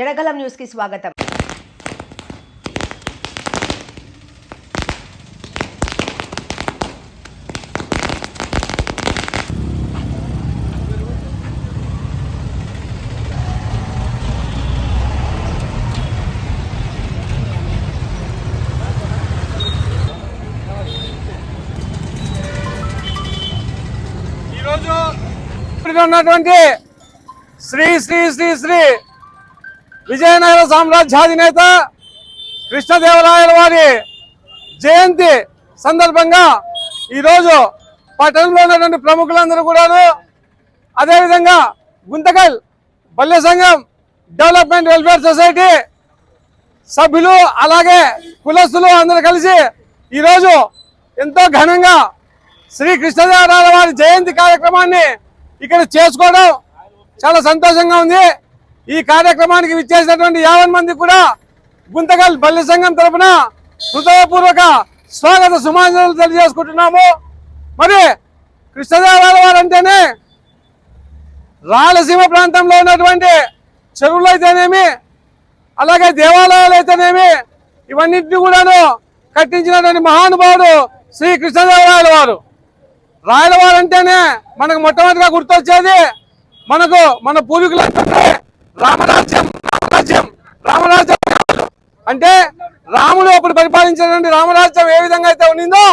జనగలం న్యూస్కి స్వాగతం ఈరోజు ఇక్కడ ఉన్నటువంటి శ్రీ శ్రీ శ్రీ శ్రీ విజయనగర సామ్రాజ్యాధినేత కృష్ణదేవరాయల వారి జయంతి సందర్భంగా ఈరోజు పట్టణంలో ఉన్నటువంటి ప్రముఖులందరూ కూడాను అదేవిధంగా గుంతకల్ బల్లె సంఘం డెవలప్మెంట్ వెల్ఫేర్ సొసైటీ సభ్యులు అలాగే కులస్తులు అందరూ కలిసి ఈరోజు ఎంతో ఘనంగా శ్రీ కృష్ణదేవరాయల వారి జయంతి కార్యక్రమాన్ని ఇక్కడ చేసుకోవడం చాలా సంతోషంగా ఉంది. ఈ కార్యక్రమానికి విచ్చేసినటువంటి యావన్ మంది కూడా గుంతకల్ బల్లి సంఘం తరపున హృదయపూర్వక స్వాగత సుమాంజలు తెలియజేసుకుంటున్నాము. మరి కృష్ణదేవరాయల వారు అంటేనే రాయలసీమ ప్రాంతంలో ఉన్నటువంటి చెరువులు అయితేనేమి అలాగే దేవాలయాలు అయితేనేమి ఇవన్నింటినీ కూడాను కట్టించినటువంటి మహానుభావుడు శ్రీ కృష్ణదేవరాయల వారు. రాయలవారు అంటేనే మనకు మొట్టమొదటిగా గుర్తొచ్చేది మనకు మన పూర్వీకులు అంటే రామరాజ్యం రామరాజ్యం రామరాజ్యం అంటే రాముడు అప్పుడు పరిపాలించినటువంటి రామరాజ్యం ఏ విధంగా అయితే ఉండిందో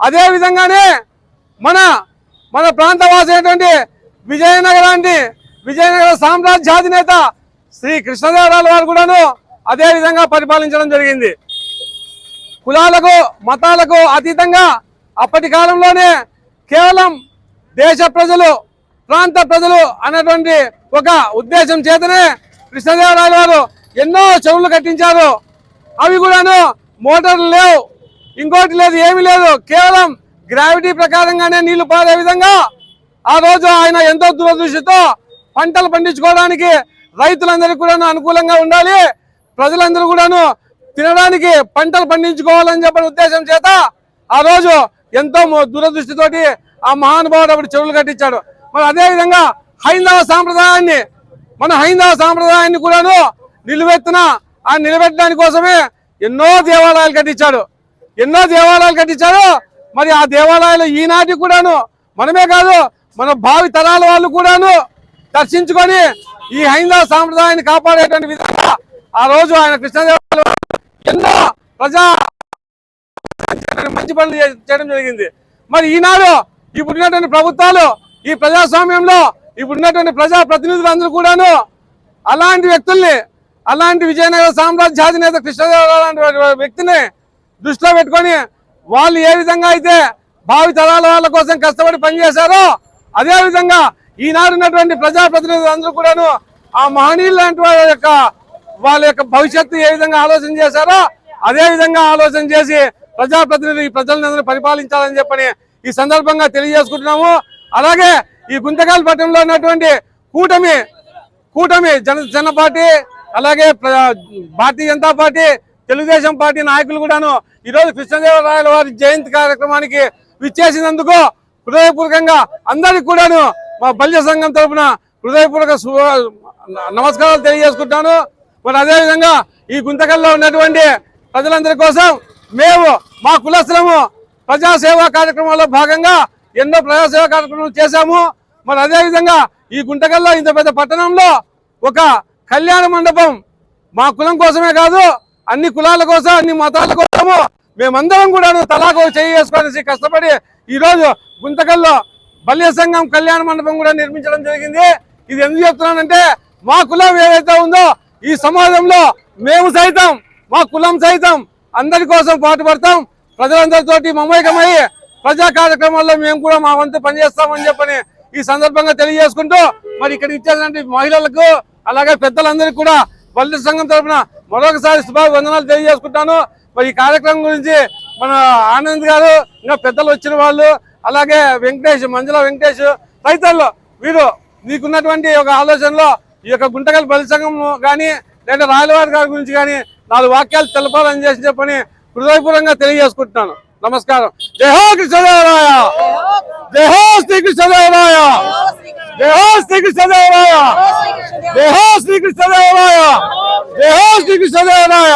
అదే విధంగానే మన మన ప్రాంత అయినటువంటి విజయనగరాన్ని విజయనగర సామ్రాజ్యాధినేత శ్రీ కృష్ణదేవరాయల వారు కూడాను అదే విధంగా పరిపాలించడం జరిగింది. కులాలకు మతాలకు అతీతంగా అప్పటి కాలంలోనే కేవలం దేశ ప్రజలు ప్రాంత ప్రజలు అనేటువంటి ఒక ఉద్దేశం చేతనే కృష్ణదేవరాయల వారు ఎన్నో చెరువులు కట్టించారు. అవి కూడాను మోటార్లు లేవు. ఇంకోటి లేదు ఏమీ లేదు. కేవలం గ్రావిటీ ప్రకారంగానే నీళ్ళు పారే విధంగా ఆ రోజు ఆయన ఎంతో దూరదృష్టితో పంటలు పండించుకోవడానికి రైతులందరికీ కూడా అనుకూలంగా ఉండాలి. ప్రజలందరూ కూడాను తినడానికి పంటలు పండించుకోవాలని చెప్పిన ఉద్దేశం చేత ఆ రోజు ఎంతో దూరదృష్టితోటి ఆ మహానుభావుడు అప్పుడు చెరువులు కట్టించాడు. మరి అదేవిధంగా హైందవ సాంప్రదాయాన్ని మన హైందవ సాంప్రదాయాన్ని కూడాను నిలువెత్తున ఆ నిలబెట్టడానికి కోసమే ఎన్నో దేవాలయాలు కట్టించాడు. ఎన్నో దేవాలయాలు కట్టించాడు. మరి ఆ దేవాలయాలు ఈనాటి కూడాను మనమే కాదు మన భావి తరాల వాళ్ళు కూడాను దర్శించుకొని ఈ హైందవ సాంప్రదాయాన్ని కాపాడేటువంటి విధంగా ఆ రోజు ఆయన కృష్ణదేవాలయం ఎన్నో ప్రజా మంచి పనులు చేయడం జరిగింది. మరి ఈనాడు ఇప్పుడున్నటువంటి ప్రభుత్వాలు ఈ ప్రజాస్వామ్యంలో ఇప్పుడున్నటువంటి ప్రజా ప్రతినిధులందరూ కూడాను అలాంటి వ్యక్తుల్ని అలాంటి విజయనగర సామ్రాజ్యాధినేత కృష్ణదేవరాయ లాంటి వ్యక్తిని దృష్టిలో పెట్టుకొని వాళ్ళు ఏ విధంగా అయితే భావి తరాల వాళ్ళ కోసం కష్టపడి పనిచేశారో అదే విధంగా ఈనాడు ఉన్నటువంటి ప్రజాప్రతినిధులు అందరూ కూడాను ఆ మహనీయులు లాంటి వాళ్ళ యొక్క వాళ్ళ యొక్క భవిష్యత్తు ఏ విధంగా ఆలోచన చేశారో అదే విధంగా ఆలోచన చేసి ప్రజాప్రతినిధులు ఈ ప్రజలందరూ పరిపాలించాలని చెప్పని ఈ సందర్భంగా తెలియజేసుకుంటున్నాము. అలాగే ఈ గుంతకాల పట్టణంలో ఉన్నటువంటి కూటమి కూటమి జన జన పార్టీ అలాగే భారతీయ జనతా పార్టీ తెలుగుదేశం పార్టీ నాయకులు కూడాను ఈరోజు కృష్ణదేవరాయల వారి జయంతి కార్యక్రమానికి విచ్చేసినందుకు హృదయపూర్వకంగా అందరికి కూడాను మా బల్య సంఘం తరపున హృదయపూర్వక సు- నమస్కారాలు తెలియజేసుకుంటాను. మరి అదేవిధంగా ఈ గుంతకల్లో ఉన్నటువంటి ప్రజలందరి కోసం మేము మా కులస్తులము ప్రజాసేవా కార్యక్రమంలో భాగంగా ఎన్నో ప్రజాసేవా కార్యక్రమాలు చేశాము. మరి అదేవిధంగా ఈ గుంటకల్లో ఇంత పెద్ద పట్టణంలో ఒక కళ్యాణ మండపం మా కులం కోసమే కాదు అన్ని కులాల కోసం అన్ని మతాల కోసము మేమందరం కూడాను తలాకు చేయి వేసుకొని కష్టపడి ఈ రోజు గుంతకల్లో బల్య సంఘం కళ్యాణ మండపం కూడా నిర్మించడం జరిగింది. ఇది ఎందుకు చెప్తున్నానంటే మా కులం ఏదైతే ఉందో ఈ సమాజంలో మేము సైతం మా కులం సైతం అందరి కోసం పాటుపడతాం. ప్రజలందరితోటి మమేకమై ప్రజా కార్యక్రమాల్లో మేము కూడా మా వంతు పనిచేస్తామని చెప్పని ఈ సందర్భంగా తెలియజేసుకుంటూ మరి ఇక్కడ ఇచ్చేటువంటి మహిళలకు అలాగే పెద్దలందరికీ కూడా బలి సంఘం తరఫున మరొకసారి శుభాభివందనాలు తెలియజేసుకుంటాను. మరి ఈ కార్యక్రమం గురించి మన ఆనంద్ గారు ఇంకా పెద్దలు వచ్చిన వాళ్ళు అలాగే వెంకటేష్ మంజుల వెంకటేష్ తదితరులు వీరు మీకున్నటువంటి ఒక ఆలోచనలో ఈ యొక్క గుంటకల్ బలి సంఘం కానీ లేదా రాయలవారి గారి గురించి కానీ నాలుగు వాక్యాలు తెలపాలని చేసి చెప్పని హృదయపూర్వకంగా తెలియజేసుకుంటున్నాను. నమస్కారం. జై హో కృష్ణదేవరాయ జై హో శ్రీ కృష్ణదేవరాయ జై హో శ్రీ కృష్ణదేవరాయ హో శ్రీ కృష్ణదేవరాయ ఛత్రపతి కృష్ణదేవరాయ